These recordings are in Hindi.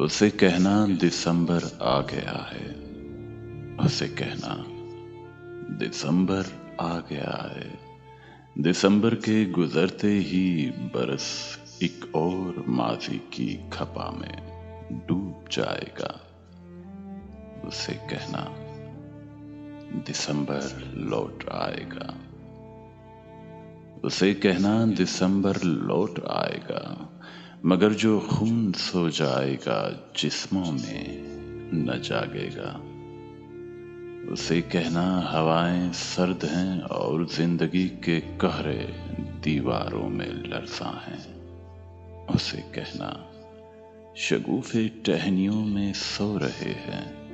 उसे कहना दिसंबर आ गया है। उसे कहना दिसंबर आ गया है। दिसंबर के गुजरते ही बरस एक और माजी की खपा में डूब जाएगा। उसे कहना दिसंबर लौट आएगा। उसे कहना दिसंबर लौट आएगा। मगर जो खून सो जाएगा जिस्मों में, न जागेगा। उसे कहना, हवाएँ सर्द हैं और ज़िंदगी के कहरे दीवारों में लरसा हैं। उसे कहना, शगुफे टहनियों में सो रहे हैं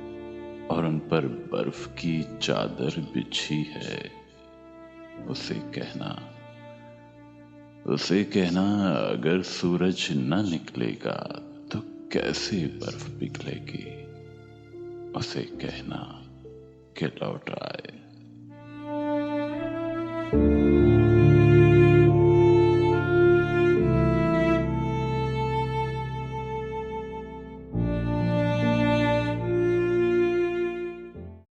और उन पर बर्फ़ की चादर बिछी है। उसे कहना उसे कहना, अगर सूरज न निकलेगा तो कैसे बर्फ़ पिघलेगी? उसे कहना, कि लौट आए।